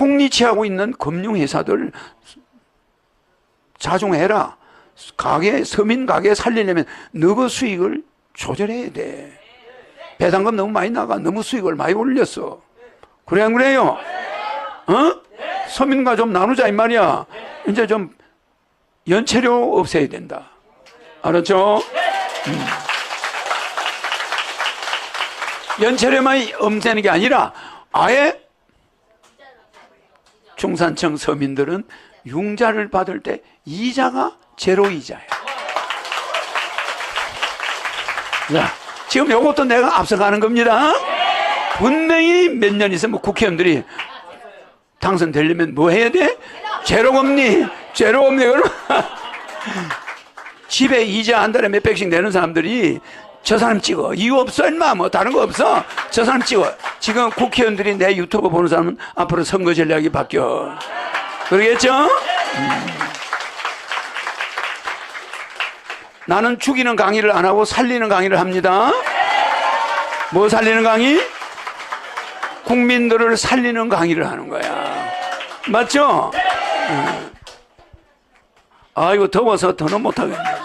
폭리치하고 있는 금융회사들 자중해라. 가게, 서민 가게 살리려면 너그 수익을 조절해야 돼. 배당금 너무 많이 나가. 너무 수익을 많이 올렸어. 그래, 안 그래요? 어? 서민과 좀 나누자, 이 말이야. 이제 좀 연체료 없애야 된다. 알았죠? 음. 연체료만 없애는 게 아니라 아예 중산층 서민들은 융자를 받을 때 이자가 제로 이자야. 자, 지금 이것도 내가 앞서가는 겁니다. 분명히 몇 년 있으면 국회의원들이 당선되려면 뭐 해야 돼? 제로금리, 제로금리. 집에 이자 한 달에 몇 백씩 내는 사람들이 저 사람 찍어. 이유 없어, 임마. 뭐 다른 거 없어. 저 사람 찍어. 지금 국회의원들이 내 유튜브 보는 사람은 앞으로 선거 전략이 바뀌어. 그러겠죠? 음. 나는 죽이는 강의를 안 하고 살리는 강의를 합니다. 뭐 살리는 강의? 국민들을 살리는 강의를 하는 거야. 맞죠? 음. 아이고, 더워서 더는 못하겠네.